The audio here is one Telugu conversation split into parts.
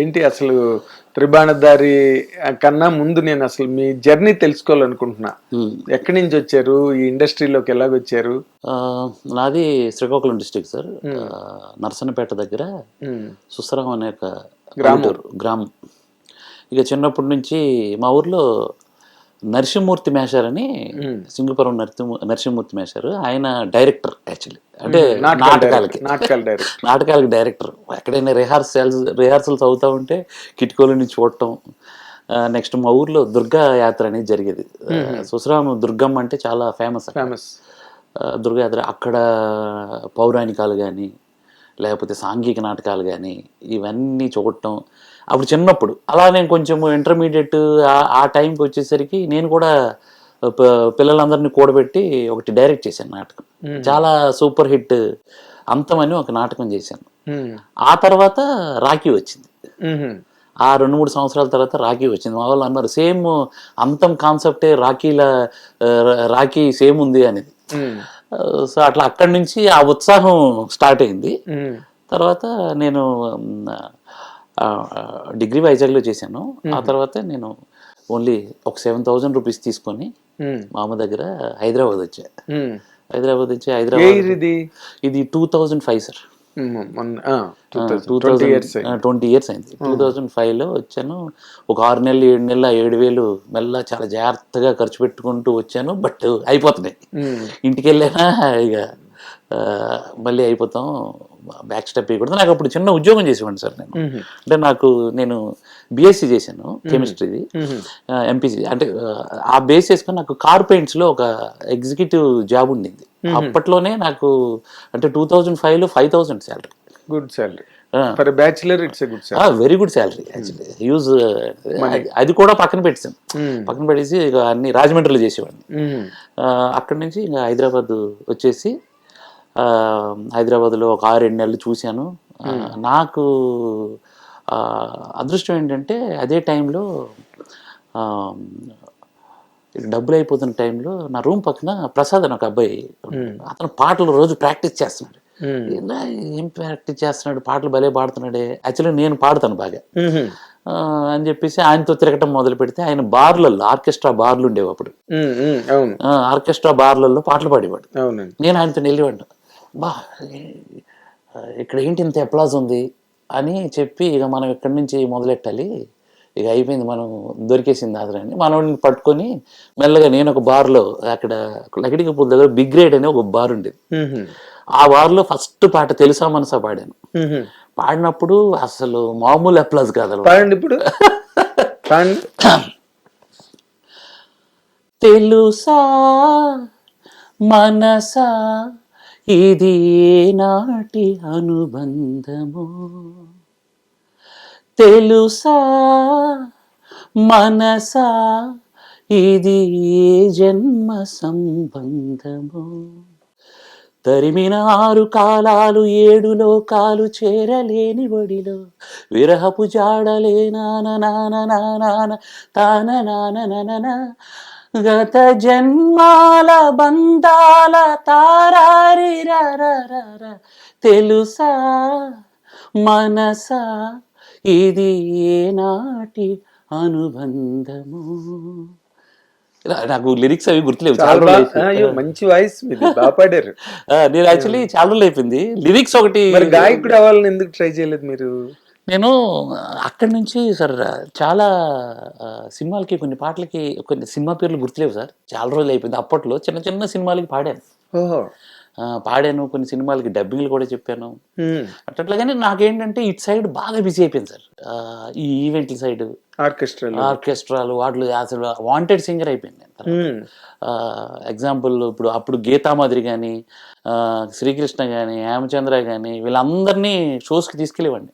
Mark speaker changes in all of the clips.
Speaker 1: ఏంటి అసలు త్రిబాణధారి కన్నా ముందు నేను అసలు మీ జర్నీ తెలుసుకోవాలనుకుంటున్నా. ఎక్కడి నుంచి వచ్చారు? ఈ ఇండస్ట్రీలోకి ఎలాగొచ్చారు
Speaker 2: నాది శ్రీకాకుళం డిస్టిక్ సార్. నరసన్నపేట దగ్గర సుసరం అనే ఒక
Speaker 1: గ్రామం.
Speaker 2: పల్లెటూరు, గ్రామం. ఇక చిన్నప్పటి నుంచి మా ఊర్లో నరసింహమూర్తి మేషార్ అని
Speaker 1: ఉమ్.
Speaker 2: సింగపురం నరసింహ నరసింహమూర్తి మేషార్. ఆయన డైరెక్టర్ యాక్చువల్లీ అంటే
Speaker 1: నాటకాల
Speaker 2: నాటకాలకి. నాటకాలకి డైరెక్టర్ ఎక్కడైనా రిహార్సల్స్ రిహార్సల్స్ అవుతా ఉంటే కిటికీల నుంచి చూడటం నెక్స్ట్ మా ఊర్లో దుర్గా యాత్ర అనేది జరిగేది. సుసరాం దుర్గమ్మ అంటే చాలా ఫేమస్
Speaker 1: ఫేమస్
Speaker 2: దుర్గా యాత్ర అక్కడ పౌరాణికాలు కానీ లేకపోతే సాంఘిక నాటకాలు కానీ ఇవన్నీ చూడటం అప్పుడు చిన్నప్పుడు అలా నేను కొంచెం ఇంటర్మీడియట్ ఆ టైంకి వచ్చేసరికి నేను కూడా పిల్లలందరినీ కూడబెట్టి ఒకటి డైరెక్ట్ చేశాను నాటకం. చాలా సూపర్ హిట్ అంతం అని ఒక నాటకం చేశాను. ఆ తర్వాత రాఖీ వచ్చింది. ఆ రెండు మూడు సంవత్సరాల తర్వాత రాఖీ వచ్చింది. మా వాళ్ళు అన్నారు సేమ్ అంతం కాన్సెప్టే రాఖీల రాఖీ సేమ్ ఉంది అనేది. సో అట్లా అక్కడి నుంచి ఆ ఉత్సాహం స్టార్ట్ అయింది. తర్వాత నేను డిగ్రీ వైజాగ్లో చేశాను. ఆ తర్వాత నేను ఓన్లీ ఒక సెవెన్ థౌజండ్ రూపీస్ తీసుకొని మా అమ్మ దగ్గర హైదరాబాద్ వచ్చా. హైదరాబాద్ వచ్చి హైదరాబాద్
Speaker 1: ఇది
Speaker 2: ఇది two thousand five sir.
Speaker 1: Twenty years
Speaker 2: అయింది. టూ థౌజండ్ ఫైవ్లో వచ్చాను. ఒక ఆరు నెలలు ఏడు నెలలు ఏడు వేలు మెల్ల చాలా జాగ్రత్తగా ఖర్చు పెట్టుకుంటూ వచ్చాను బట్ అయిపోతున్నాయి. ఇంటికి వెళ్ళానా ఇక మళ్ళీ అయిపోతాం బ్యాక్ స్టెప్ ఇవ్వకూడదు. నాకు అప్పుడు చిన్న ఉద్యోగం చేసేవాడిని సార్ నేను. అంటే నాకు నేను బీఎస్సీ చేశాను కెమిస్ట్రీది ఎంపీసీ అంటే ఆ, బేస్ చేసుకొని నాకు కార్ పెయింట్స్లో ఒక ఎగ్జిక్యూటివ్ జాబ్ ఉండింది. అప్పట్లోనే నాకు అంటే టూ థౌజండ్ ఫైవ్లో five thousand salary
Speaker 1: good salary for bachelor it's good salary
Speaker 2: very good salary actually use అది కూడా పక్కన పెట్టాను పక్కన పెట్టేసి ఇక అన్ని రాజమండ్రిలో చేసేవాడిని. అక్కడి నుంచి ఇంకా హైదరాబాద్ వచ్చేసి హైదరాబాద్లో ఒక ఆరు ఏడు నెలలు చూశాను. నాకు అదృష్టం ఏంటంటే అదే టైంలో డబ్బులు అయిపోతున్న టైంలో నా రూమ్ పక్కన ప్రసాద్ అని ఒక అబ్బాయి. అతను పాటలు రోజు ప్రాక్టీస్ చేస్తున్నాడు. ఏం ప్రాక్టీస్ చేస్తున్నాడు? పాటలు భలే పాడుతున్నాడే. యాక్చువల్లీ నేను పాడుతాను బాగా. అని చెప్పేసి ఆయనతో తిరగటం మొదలు పెడితే ఆయన బార్లలో ఆర్కెస్ట్రా బార్లు ఉండేవి అప్పుడు. ఆర్కెస్ట్రా బార్లలో పాటలు పాడేవాడు. నేను ఆయనతో వెళ్ళేవాడు బా ఇక్కడ ఏంటి ఇంత ఎప్లాజ్ ఉంది అని చెప్పి ఇక మనం ఇక్కడి నుంచి మొదలెట్టాలి. ఇక అయిపోయింది మనం దొరికేసింది ఆదరని మనోడిని పట్టుకొని మెల్లగా నేను ఒక బార్లో అక్కడ లకిడికి పూల దగ్గర బిగ్ గ్రేడ్ అనే ఒక బార్ ఉండేది. ఆ బార్లో ఫస్ట్ పాట తెలుసా మనసా పాడాను. పాడినప్పుడు అసలు మామూలు అప్లాజ్ కాదు.
Speaker 1: పాడండి ఇప్పుడు.
Speaker 2: తెలుసా మనసా ఇది నాటి అనుబంధము? తెలుసా? మనసా? ఇది ఏ జన్మ సంబంధము? తరిమిన ఆరు కాలాలు ఏడు లోకాలు చేరలేని ఒడిలో. విరహపు జాడలే నాన నాన నాన తాన నాన నన గత జన్మాల బంధాల తారారి. తెలుసా? మనసా? ఇది ఏనాటి అనుబంధము? నాకు లిరిక్స్ అవి గుర్తులేవు చాలా
Speaker 1: మంచి వాయిస్ పాడారు.
Speaker 2: నేను యాక్చువల్లీ చాలా రోజులు అయిపోయింది. లిరిక్స్ ఒకటి
Speaker 1: గాయకుడు అవ్వాలని ఎందుకు ట్రై చేయలేదు మీరు?
Speaker 2: నేను అక్కడి నుంచి సార్ చాలా సినిమాలకి కొన్ని పాటలకి కొన్ని సినిమా పేర్లు గుర్తులేవు సార్. చాలా రోజులు అయిపోయింది అప్పట్లో. చిన్న చిన్న సినిమాలకి పాడాను. పాడాను కొన్ని సినిమాలకి డబ్బింగ్లు కూడా చెప్పాను. అట్లగానే నాకేంటంటే ఇటు సైడ్ బాగా బిజీ అయిపోయింది సార్. ఈ ఈవెంట్ల సైడ్.
Speaker 1: ఆర్కెస్ట్రాలో.
Speaker 2: ఆర్కెస్ట్రాలు వాటిలో అసలు వాంటెడ్ సింగర్ అయిపోయింది. ఎగ్జాంపుల్ ఇప్పుడు అప్పుడు గీతామాదిరి కానీ శ్రీకృష్ణ కానీ హేమచంద్ర కానీ వీళ్ళందరినీ షోస్కి తీసుకెళ్ళేవాడిని.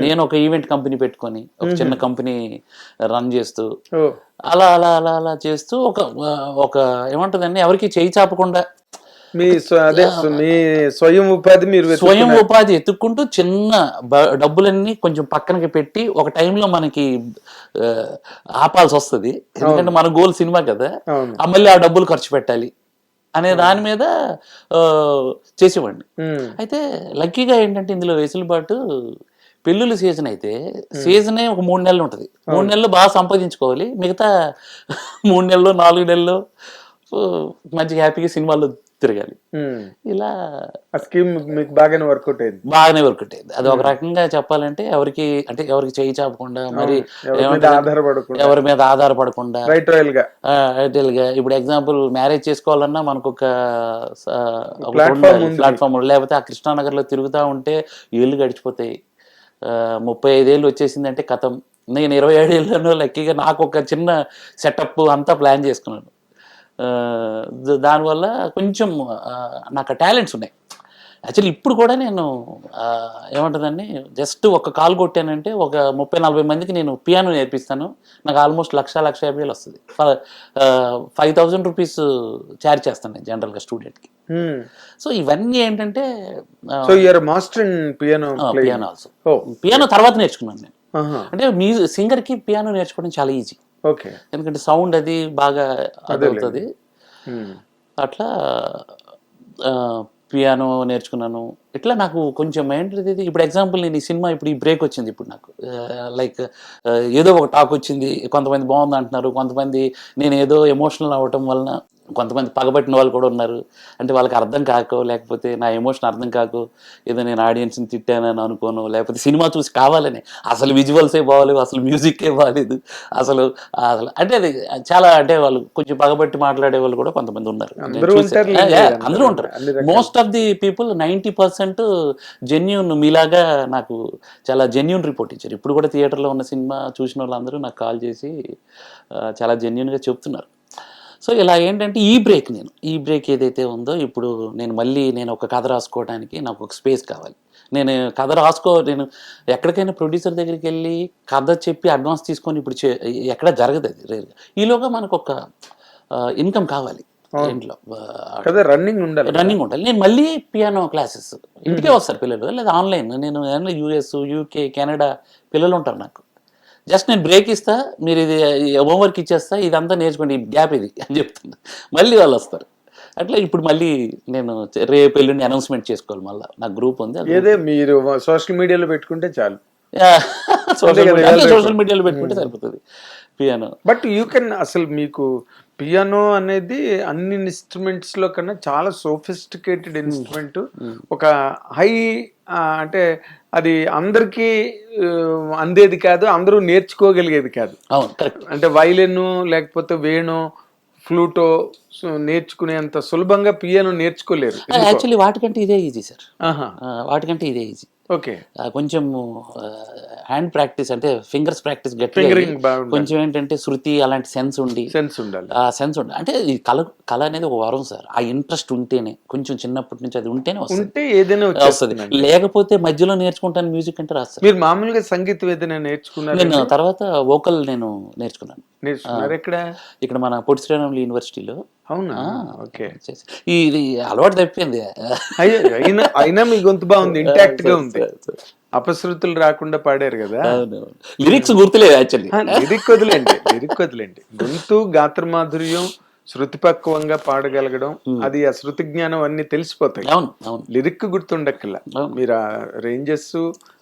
Speaker 2: నేను ఒక ఈవెంట్ కంపెనీ పెట్టుకొని ఒక చిన్న కంపెనీ రన్ చేస్తూ అలా అలా అలా అలా చేస్తూ ఒక ఒక ఏమంటుందండి ఎవరికి చేయి చాపకుండా
Speaker 1: మీ అదే మీ స్వయం ఉపాధి మీరు
Speaker 2: స్వయం. ఉపాధి ఎత్తుక్కుంటూ చిన్న డబ్బులన్నీ కొంచెం పక్కనకి పెట్టి ఒక టైంలో మనకి ఆపాల్సి వస్తుంది. ఎందుకంటే మన గోల్ సినిమా కదా. మళ్ళీ ఆ డబ్బులు ఖర్చు పెట్టాలి అనే దాని మీద చేసేవాడిని. అయితే లక్కీగా ఏంటంటే ఇందులో వెసులుబాటు పెళ్ళిళ్ళ సీజన్ అయితే సీజనే ఒక మూడు నెలలు ఉంటుంది. మూడు నెలలు బాగా సంపాదించుకోవాలి. మిగతా మూడు నెలలు నాలుగు నెలలు సో మంచిగా హ్యాపీగా సినిమాల్లో తిరగాలి. ఇలా
Speaker 1: ఆ స్కీమ్ మీకు బాగానే వర్కౌట్ అయింది.
Speaker 2: బాగానే వర్క్ అయ్యింది అది ఒక రకంగా చెప్పాలంటే ఎవరికి అంటే ఎవరికి చేయి చాపకుండా మరి
Speaker 1: ఎవరి మీద? ఆధారపడకుండా.
Speaker 2: ఎవరి మీద ఆధారపడకుండా.
Speaker 1: రైట్
Speaker 2: రాయల్గా. ideal గా. ఇప్పుడు ఎగ్జాంపుల్ మ్యారేజ్ చేసుకోవాలన్నా మనకు ఒక. ప్లాట్ఫామ్ లేకపోతే ఆ కృష్ణానగర్లో తిరుగుతూ ఉంటే ఏళ్ళు గడిచిపోతాయి. ముప్పై ఐదేళ్ళు వచ్చేసిందంటే కథం. నేను ఇరవై ఏడేళ్ళలో లక్కీగా నాకు ఒక చిన్న సెటప్ అంతా ప్లాన్ చేసుకున్నాను. దానివల్ల కొంచెం నాకు టాలెంట్స్ ఉన్నాయి. యాక్చువల్లీ ఇప్పుడు కూడా నేను ఏమంటుందండి జస్ట్ ఒక కాల్ కొట్టానంటే ఒక ముప్పై నలభై మందికి నేను పియానో నేర్పిస్తాను. నాకు ఆల్మోస్ట్ లక్ష లక్ష యాభై వేలు వస్తుంది. ఫైవ్ థౌజండ్ రూపీస్ చార్జ్ చేస్తాను నేను జనరల్గా స్టూడెంట్కి. సో ఇవన్నీ ఏంటంటే
Speaker 1: so you're master in piano
Speaker 2: piano also. Piano తర్వాత నేర్చుకున్నాను నేను. అంటే మ్యూజిక్ సింగర్కి పియానో నేర్చుకోవడం చాలా ఈజీ.
Speaker 1: ఓకే.
Speaker 2: ఎందుకంటే సౌండ్ అది బాగా అదవుతుంది. అట్లా పియానో నేర్చుకున్నాను. ఇట్లా నాకు కొంచెం ఏంటిది ఇది ఇప్పుడు ఎగ్జాంపుల్ నేను ఈ సినిమా ఇప్పుడు ఈ బ్రేక్ వచ్చింది ఇప్పుడు నాకు. లైక్ ఏదో ఒక టాక్ వచ్చింది కొంతమంది బాగుంది అంటున్నారు కొంతమంది నేను ఏదో ఎమోషనల్ అవ్వటం వలన కొంతమంది పగబట్టిన వాళ్ళు కూడా ఉన్నారు. అంటే వాళ్ళకి అర్థం కాకో లేకపోతే నా ఎమోషన్ అర్థం కాకో ఏదో నేను ఆడియన్స్ని తిట్టానని అనుకోను లేకపోతే సినిమా చూసి కావాలని. అసలు విజువల్సే బాగాలేవు అసలు మ్యూజిక్కే బాగాలేదు. అసలు అసలు అంటే అది చాలా అంటే వాళ్ళు కొంచెం పగబట్టి మాట్లాడే వాళ్ళు కూడా కొంతమంది ఉన్నారు. నేను
Speaker 1: అందరూ. ఉంటారు
Speaker 2: most of the people ninety percent genuine మీలాగా నాకు చాలా జెన్యున్ రిపోర్ట్ ఇచ్చారు. ఇప్పుడు కూడా థియేటర్లో ఉన్న సినిమా చూసిన వాళ్ళందరూ నాకు కాల్ చేసి చాలా జెన్యున్గా చెప్తున్నారు. సో ఇలా ఏంటంటే ఈ బ్రేక్ నేను ఈ బ్రేక్ ఏదైతే ఉందో ఇప్పుడు నేను మళ్ళీ నేను ఒక కథ రాసుకోవడానికి నాకు ఒక స్పేస్ కావాలి. నేను కథ రాసుకో నేను ఎక్కడికైనా ప్రొడ్యూసర్ దగ్గరికి వెళ్ళి కథ చెప్పి అడ్వాన్స్ తీసుకొని ఇప్పుడు చే- ఎక్కడ జరగదు అది రేరుగా ఈలోగా మనకు ఒక ఇన్కమ్ కావాలి ఇంట్లో.
Speaker 1: రన్నింగ్ ఉండాలి.
Speaker 2: రన్నింగ్ ఉండాలి. నేను మళ్ళీ పియానో క్లాసెస్ ఇంటికే వస్తారు పిల్లలు లేదా ఆన్లైన్ నేను యూఎస్ యూకే కెనడా పిల్లలు ఉంటారు నాకు. జస్ట్ నేను బ్రేక్ ఇస్తా మీరు ఇది హోంవర్క్ ఇచ్చేస్తా ఇదంతా నేర్చుకోండి ఈ గ్యాప్ ఇది అని చెప్తున్నా. మళ్ళీ వాళ్ళు వస్తారు. అట్లా ఇప్పుడు మళ్ళీ నేను రేపు ఎల్లుండి అనౌన్స్మెంట్ చేసుకోవాలి మళ్ళీ. నా గ్రూప్ ఉంది
Speaker 1: ఏదే మీరు సోషల్ మీడియాలో పెట్టుకుంటే చాలు.
Speaker 2: సోషల్ మీడియా సోషల్ మీడియాలో పెట్టుకుంటే సరిపోతుంది. పియానో
Speaker 1: బట్ యూ కెన్ అసలు మీకు పియానో అనేది అన్ని ఇన్స్ట్రుమెంట్స్లో కన్నా చాలా సోఫిస్టికేటెడ్ ఇన్స్ట్రుమెంట్ ఒక హై అంటే అది అందరికీ అందేది కాదు అందరూ నేర్చుకోగలిగేది కాదు.
Speaker 2: అవును కరెక్ట్.
Speaker 1: అంటే వైలిన్ లేకపోతే వేణు ఫ్లూటో నేర్చుకునేంత సులభంగా పియానో నేర్చుకోలేరు.
Speaker 2: యాక్చువల్లీ వాటికంటే ఇదే ఈజీ సార్.
Speaker 1: ఆహా.
Speaker 2: వాటికంటే ఇదే ఈజీ.
Speaker 1: ఓకే.
Speaker 2: కొంచెం హ్యాండ్ ప్రాక్టీస్ అంటే ఫింగర్స్ ప్రాక్టీస్ గట్టిగా. కొంచెం ఏంటంటే శృతి అలాంటి సెన్స్ ఉండి
Speaker 1: సెన్స్ ఉండాలి.
Speaker 2: ఆ సెన్స్ ఉండి అంటే ఈ కళ కళ అనేది ఒక వరం సార్. ఆ ఇంట్రెస్ట్ ఉంటేనే కొంచెం చిన్నప్పటి నుంచి అది ఉంటేనే వస్తుంది.
Speaker 1: ఉంటే ఏదైనా
Speaker 2: వస్తుంది. లేకపోతే మధ్యలో నేర్చుకుంటాను మ్యూజిక్ అంటే రాదు సార్.
Speaker 1: మీరు మామూలుగా సంగీతం ఏదైనా నేర్చుకున్నారు
Speaker 2: నేను తర్వాత వోకల్ నేను నేర్చుకున్నాను. ఇక్కడ మన పొట్టి శ్రీరాములు యూనివర్సిటీలో
Speaker 1: అవునా? ఓకే.
Speaker 2: ఇది అలవాటు తప్పింది.
Speaker 1: అయ్యో అయినా అయినా మీ గొంతు బాగుంది ఇంటాక్ట్గా ఉంది. అపశృతులు రాకుండా పాడారు కదా?
Speaker 2: లిరిక్స్ గుర్తులేదు యాక్చువల్లీ
Speaker 1: లిరిక్ వదిలేండి లిరిక్ వదిలేండి. గొంతు గాత్ర మాధుర్యం శృతి పక్వంగా పాడగలగడం అది ఆ శృతి జ్ఞానం అన్ని తెలిసిపోతాయి.
Speaker 2: అవును అవును.
Speaker 1: లిరిక్ గుర్తుండక్కల. మీరు ఆ రేంజెస్